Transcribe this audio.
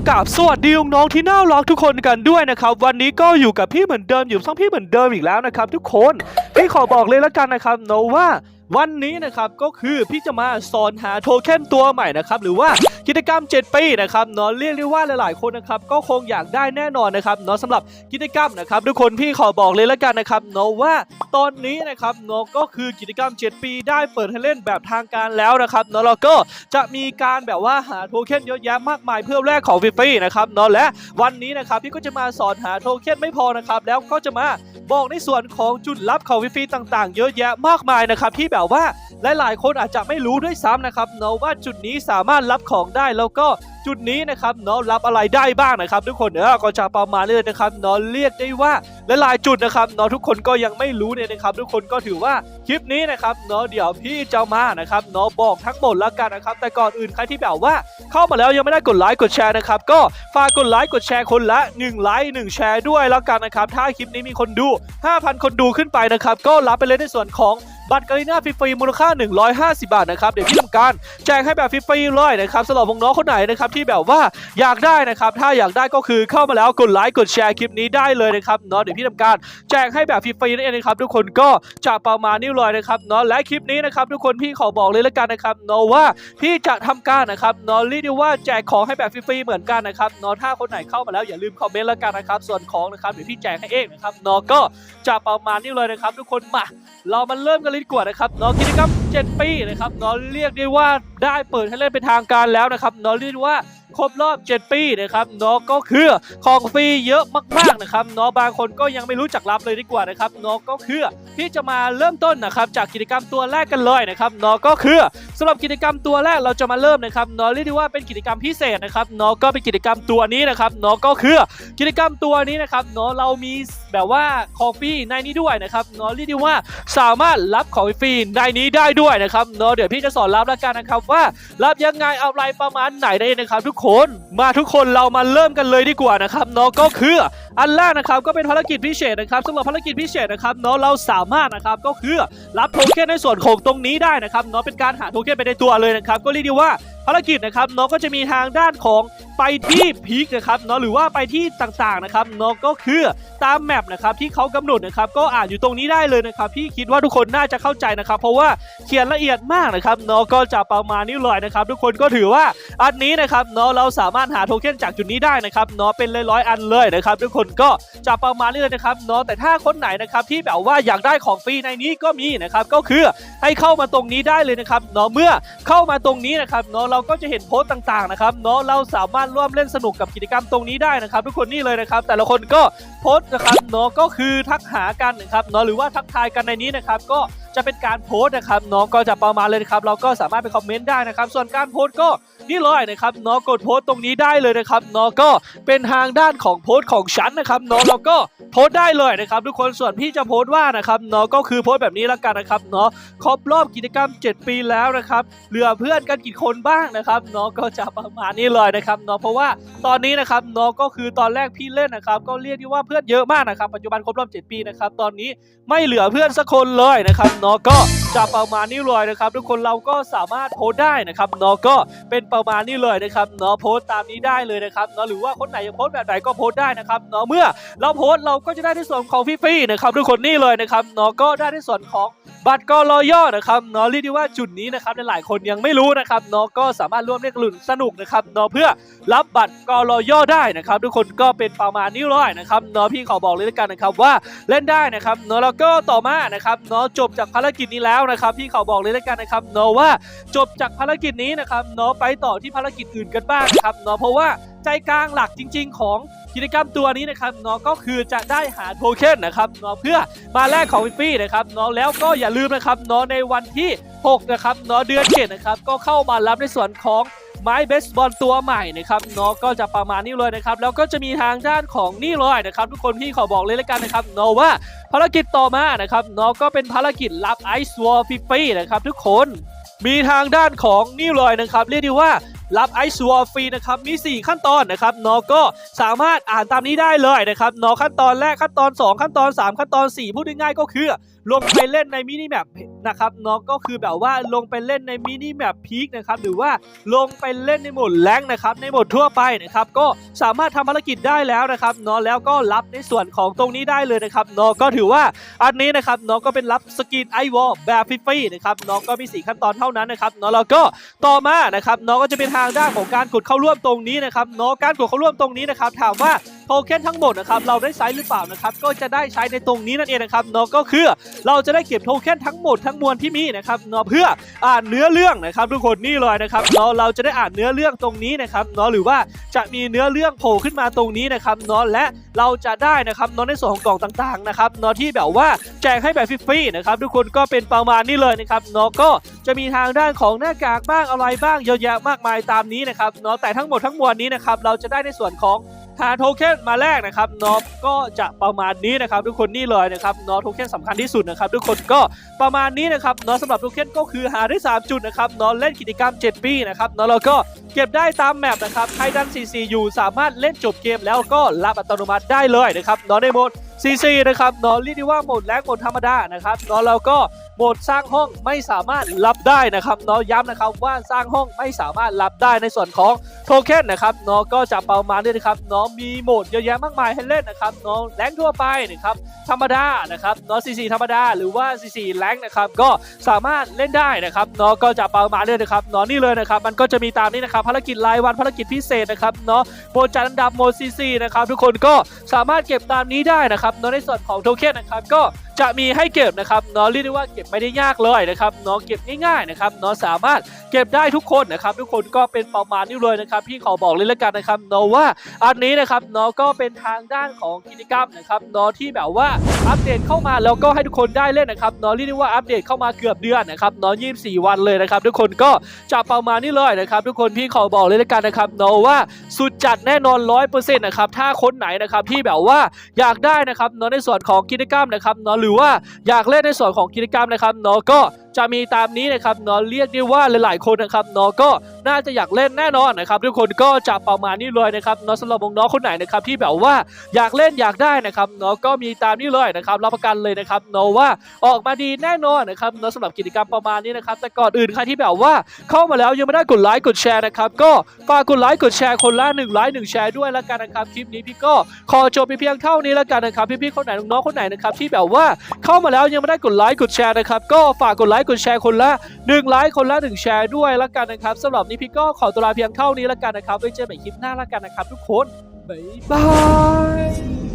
กับสวัสดีน้องที่น่ารักทุกคนกันด้วยนะครับ วันนี้ก็อยู่กับพี่เหมือนเดิมอยู่ช่องพี่เหมือนเดิมอีกแล้วนะครับ ทุกคนพี่ขอบอกเลยแล้วกันนะครับโนว่าวันนี้นะครับก็คือพี่จะมาสอนหาโทเค็นตัวใหม่นะครับหรือว่า กิจกรรม 7 ปีนะครับเนาะเรียกได้ว่าหลาย ๆ คนนะครับก็คงอยากได้แน่นอนนะครับเนาะสำหรับกิจกรรมนะครับทุกคนพี่ขอบอกเลยแล้วกันนะครับเนาะว่าตอนนี้นะครับเนาะก็คือกิจกรรม 7 ปีได้เปิดให้เล่นแบบทางการแล้วนะครับเนาะแล้วก็จะมีการแบบว่าหาโทเค็นเยอะแยะมากมายเพื่อแลกของฟรีๆนะครับเนาะและวันนี้นะครับพี่ก็จะมาสอนหาโทเค็นไม่พอนะครับแล้วก็จะมาบอกในส่วนของจุดลับของฟรีๆต่าง ๆ เยอะแยะมากมายนะครับที่แบบว่า และหลายคนอาจจะไม่รู้ด้วยซ้ำนะครับเนาะว่าจุดนี้สามารถรับของได้แล้วก็จุดนี้นะครับเนาะรับอะไรได้บ้างนะครับ ทุกคนเออก็จะประมาณเลยนะครับเนาะเรียกได้ว่าหลายๆจุดนะครับเนาะทุกคนก็ยังไม่รู้เนี่ยนะครับ ทุกคนก็ถือว่าคลิปนี้นะครับเนาะเดี๋ยวพี่จะมานะครับเนาะบอกทั้งหมดแล้วกันนะครับ แต่ก่อนอื่นใครที่แบบว่าเข้ามาแล้วยังไม่ได้กดไลค์กดแชร์นะครับก็ฝากกดไลค์กดแชร์คนละ1ไลค์1แชร์ด้วยแล้วกันนะครับถ้าคลิปนี้มีคนดู 5,000 คนดูขึ้นไปนะครับก็รับไปเลยในส่วนของ บัตรกาลิน่าฟรีๆมูลค่า 150 บาทนะครับเดี๋ยวพี่ทำการแจกให้แบบฟรีๆเลยนะครับสำหรับน้องๆคนไหนนะครับที่แบบว่าอยากได้นะครับถ้าอยากได้ก็คือเข้ามาแล้วกดไลค์กดแชร์คลิปนี้ได้เลยนะครับเนาะเดี๋ยวพี่ทำการแจกให้แบบฟรีๆนั่นเองนะครับทุกคนก็จะประมาณนี้เลยนะครับเนาะและคลิปนี้นะครับทุกคนพี่ขอบอกเลยล้วกันนะครับเนาะว่าพี่จะทำการนะครับเนาะเรียกได้ว่าแจกของให้แบบฟรีๆเหมือนกันนะครับเนาะถ้าคนไหนเข้ามาแล้วอย่าลืมคอมเมนต์ล้วกันนะครับส่วนของนะครับเดี๋ยวพี่แจกให้เองนะครับเนาะก็จะประมาณนี้เลยนะครับ ทุกคนมาเรามาเริ่มกันเลยดีกว่านะครับเนาะกิจกรรม7ปีนะครับเนาะเรียกได้ว่าได้เปิดให้เล่นเป็นทางการแล้วนะครับเนาะเรียกว่าครบรอบ 7 ปีนะครับเนาะก็คือของฟรีเยอะมากๆนะครับเนาะบางคนก็ยังไม่รู้จักรับเลยดีกว่านะครับเนาะก็คือที่จะมาเริ่มต้นนะครับจากกิจกรรมตัวแรกกันเลยนะครับเนาะก็คือสำหรับกิจกรรมตัวแรกเราจะมาเริ่มนะครับเนาะเรียกได้ว่าเป็นกิจกรรมพิเศษนะครับเนาะก็เป็นกิจกรรมตัวนี้นะครับเนาะก็คือกิจกรรมตัวนี้นะครับเนาะเรามีแบบว่าของฟรีในนี้ด้วยนะครับเนาะเรียกได้ว่าสามารถรับของฟรีในนี้ได้ด้วยนะครับเนาะเดี๋ยวพี่จะสอนรับแล้วกันนะครับว่ารับยังไงเอะไรประมาณไหนได้นะครับ ทุกคนมาทุกคนเรามาเริ่มกันเลยดีกว่านะครับเนาะก็คืออันแรกนะครับก็เป็นภารกิจพิเศษนะครับสำหรับภารกิจพิเศษนะครับเนาะเราสามารถนะครับก็คือรับโทเค็นในส่วนของตรงนี้ได้นะครับเนาะเป็นการหาโทเค็นไปในตัวเลยนะครับก็เรียกได้ว่าภารกิจนะครับเนาะก็จะมีทางด้านของ ไปที่พีคนะครับเนาะหรือว่าไปที่ต่างๆนะครับเนาะก็คือตามแมปนะครับที่เขากำหนดนะครับก็อ่านอยู่ตรงนี้ได้เลยนะครับพี่คิดว่าทุกคนน่าจะเข้าใจนะครับเพราะว่าเขียนละเอียดมากนะครับเนาะก็จะประมาณนี้เลยนะครับทุกคนก็ถือว่าอันนี้นะครับเนาะเราสามารถหาโทเค็นจากจุดนี้ได้นะครับเนาะเป็นร้อยๆอันเลยนะครับทุกคนก็จะประมาณนี้เลยนะครับเนาะแต่ถ้าคนไหนนะครับที่แบบว่าอยากได้ของฟรีในนี้ก็มีนะครับก็คือให้เข้ามาตรงนี้ได้เลยนะครับเนาะเมื่อเข้ามาตรงนี้นะครับเนาะเราก็จะเห็นโพสต์ต่างๆนะครับเนาะเราสามารถร่วมเล่นสนุกกับกิจกรรมตรงนี้ได้นะครับ ทุกคนนี่เลยนะครับ แต่ละคนก็โพสต์นะครับเนาะก็คือทักหากันนะครับเนาะหรือว่าทักทายกันในนี้นะครับ ก็จะเป็นการโพสต์นะครับเนาะก็จะประมาณเลยนะครับ เราก็สามารถไปคอมเมนต์ได้นะครับ ส่วนการโพสต์ก็นี่เลยนะครับเนาะกดโพสต์ตรงนี้ได้เลยนะครับเนาะก็เป็นทางด้านของโพสต์ของฉันนะครับเนาะเราก็โพสต์ได้เลยนะครับ ทุกคนส่วนพี่จะโพสต์ว่านะครับเนาะก็คือโพสต์แบบนี้ล้วกันนะครับเนาะครบรอบกิจกรรม 7 ปีแล้วนะครับเหลือเพื่อนกันกี่คนบ้างนะครับเนาะก็จะประมาณนี้เลยนะครับเนาะเพราะว่าตอนนี้นะครับเนาะก็คือตอนแรกพี่เล่นนะครับ ก็เรียกได้ว่าเพื่อนเยอะมากนะครับปัจจุบันครบรอบ7ปีนะครับตอนนี้ไม่เหลือเพื่อนสักคนเลยนะครับเนาะก็จะประมาณนี้เลยนะครับทุกคนเราก็สามารถโพสได้นะครับเนาะก็เป็นประมาณนี้เลยนะครับเนาะโพสตตามนี้ได้เลยนะครับเนาะหรือว่าคนไหนจะโพสแบบไหนก็โพสได้นะครับเนาะเมื่อเราโพสเราก็จะได้ในส่วนของฟรีๆนะครับทุกคนนี่เลยนะครับเนาะก็ได้ในส่วนของบัตรกอรอย่อนะครับเนาะเรียกได้ว่าจุดนี้นะครับหลายคนยังไม่รู้นะครับเนาะก็สามารถร่วมเล่นกลุ่นสนุกนะครับเนาะเพื่อรับบัตรกอรอย่อได้นะครับทุกคนก็เป็นประมาณนี้เลยนะครับเนาะพี่ขอบอกเลยแล้วกันนะครับว่าเล่นได้นะครับเนาะแล้วก็ต่อมานะครับเนาะจบจากภารกิจนี้แล้วนะครับพี่เขาบอกเลยแล้วกันนะครับเนาะว่าจบจากภารกิจนี้นะครับเนาะไปต่อที่ภารกิจอื่นกันบ้างครับเนาะเพราะว่าใจกลางหลักจริง ๆ ของกิจกรรมตัวนี้นะครับเนาะก็คือจะได้หาโทเค็นนะครับเนาะเพื่อมาแลกของฟรีนะครับเนาะแล้วก็อย่าลืมนะครับเนาะในวันที่ 6 นะครับเนาะเดือน7นะครับก็เข้ามารับในส่วนของ ไม้เบสบอลตัวใหม่นะครับเนาะก็จะประมาณนี้เลยนะครับแล้วก็จะมีทางด้านของนี่เลยนะครับทุกคนพี่ขอบอกเลยแล้วกันนะครับเนาะว่าภารกิจต่อมานะครับเนาะก็เป็นภารกิจรับไอซ์วอลฟิฟี่นะครับทุกคนมีทางด้านของนี่เลยนะครับ เรียกได้ว่ารับไอซ์วอลฟรีนะครับมี 4 ขั้นตอนนะครับนาะก็สามารถอ่านตามนี้ได้เลยนะครับนาะขั้นตอนแรกขั้นตอน 2 ขั้นตอน 3 ขั้นตอน 4 พูดง่ายๆก็คือ ลงไปเล่นในมินิแมปนะครับเนาะก็คือแบบว่าลงไปเล่นในมินิแมปพีคนะครับหรือว่าลงไปเล่นในโหมดแรงนะครับในโหมดทั่วไปนะครับก็สามารถทำภารกิจได้แล้วนะครับเนาะแล้วก็รับในส่วนของตรงนี้ได้เลยนะครับเนาะก็ถือว่าอันนี้นะครับเนาะก็เป็นรับสกินไอวอลแบบฟรีๆนะครับเนาะก็มีสี่ขั้นตอนเท่านั้นนะครับเนาะแล้วก็ต่อมานะครับเนาะก็จะเป็นทางด้านของการกดเข้าร่วมตรงนี้นะครับเนาะการกดเข้าร่วมตรงนี้นะครับถามว่า โทเค็นทั้งหมดนะครับเราได้ใช้หรือเปล่านะครับก็จะได้ใช้ในตรงนี้นั่นเองนะครับเนาะก็คือเราจะได้เก็บโทเค็นทั้งหมดทั้งมวลที่มีนะครับเนาะเพื่ออ่านเนื้อเรื่องนะครับทุกคนนี่เลยนะครับเนาะเราจะได้อ่านเนื้อเรื่องตรงนี้นะครับเนาะหรือว่าจะมีเนื้อเรื่องโผล่ขึ้นมาตรงนี้นะครับเนาะและเราจะได้นะครับเนาะในส่วนของกล่องต่างๆนะครับเนาะที่แบบว่าแจกให้แบบฟรีๆนะครับทุกคนก็เป็นประมาณนี้เลยนะครับเนาะก็จะมีทางด้านของหน้ากากบ้างอะไรบ้างเยอะแยะมากมายตามนี้นะครับเนาะแต่ทั้งหมดทั้งมวลนี้นะครับเราจะได้ในส่วนของ หาโทเค็นมาแลกนะครับนาะก็จะประมาณนี้นะครับทุกคนนี่เลยนะครับนาะโทเค็นสำคัญที่สุดนะครับทุกคนก็ประมาณนี้นะครับนาะสำหรับโทเค็นก็คือหาได้ 3 จุดนะครับนาะเล่นกิจกรรม 7 ปีนะครับนาะแล้วก็เก็บได้ตามแมปนะครับใครดัน CC อยู่สามารถเล่นจบเกมแล้วก็รับอัตโนมัติได้เลยนะครับนาะในโหมด CC นะครับนาะเรียกได้ว่าโหมดแรงโหมดธรรมดานะครับนาะแล้วก็ โหมดสร้างห้องไม่สามารถรับได้นะครับเนาะย้ำนะครับว่าสร้างห้องไม่สามารถรับได้ในส่วนของโทเค็นนะครับเนาะก็จะประมาณนี้นะครับเนาะมีโหมดเยอะแยะมากมายให้เล่นนะครับเนาะแรงทั่วไปนะครับธรรมดานะครับเนาะ CC ธรรมดาหรือว่า CC แรงนะครับก็สามารถเล่นได้นะครับเนาะก็จะประมาณนี้นะครับเนาะนี่เลยนะครับมันก็จะมีตามนี้นะครับภารกิจรายวันภารกิจพิเศษนะครับเนาะโหมดจัดอันดับโหมด CC นะครับทุกคนก็สามารถเก็บตามนี้ได้นะครับเนาะในส่วนของโทเค็นนะครับก็ จะมีให้เก็บนะครับเนาะเรียกได้ว่าเก็บไม่ได้ยากเลยนะครับเนาะเก็บง่ายๆนะครับเนาะสามารถเก็บได้ทุกคนนะครับ ทุกคนก็เป็นประมาณนี้เลยนะครับ พี่ขอบอกเลยแล้วกันนะครับเนาะว่าอันนี้นะครับเนาะก็เป็นทางด้านของกิจกรรมนะครับเนาะที่แบบว่าอัปเดตเข้ามาแล้วก็ให้ทุกคนได้เล่นนะครับเนาะเรียกได้ว่าอัปเดตเข้ามาเกือบเดือนนะครับเนาะ24วันเลยนะครับ ทุกคนก็จะประมาณนี้เลยนะครับ ทุกคนพี่ขอบอกเลยแล้วกันนะครับเนาะว่าสุดจัดแน่นอน100%นะครับถ้าคนไหนนะครับที่แบบว่าอยากได้นะครับเนาะในส่วนของกิจกรรมนะครับเนาะหรือว่าอยากเล่นในส่วนของกิจกรรมนะครับเนาะก็ จะมีตามนี้นะครับเนาะเรียกได้ว่าหลาย ๆ คนนะครับเนาะก็น่าจะอยากเล่นแน่นอนนะครับทุกคนก็จะประมาณนี้เลยนะครับเนาะสำหรับน้องๆคนไหนนะครับที่แบบว่าอยากเล่นอยากได้นะครับเนาะก็มีตามนี้เลยนะครับรับประกันเลยนะครับเนาะว่าออกมาดีแน่นอนนะครับเนาะสำหรับกิจกรรมประมาณนี้นะครับแต่ก่อนอื่นใครที่แบบว่าเข้ามาแล้วยังไม่ได้กดไลค์กดแชร์นะครับก็ฝากกดไลค์กดแชร์คนละ1ไลค์1แชร์ด้วยแล้วกันนะครับคลิปนี้พี่ก็ขอจบไปเพียงเท่านี้แล้วกันนะครับพี่ๆคนไหนน้องๆคนไหนนะครับที่แบบว่าเข้ามาแล้วยังไม่ได้กดไลค์กดแชร์นะครับก็ฝากกดไลค์กดแชร์คนละ1ไลค์คนละ1แชร์ด้วยละกันนะครับสำหรับนี้พี่ก็ขอตัวลาเพียงเท่านี้ละกันนะครับไว้เจอกันใหม่คลิปหน้าละกันนะครับทุกคนบ๊ายบาย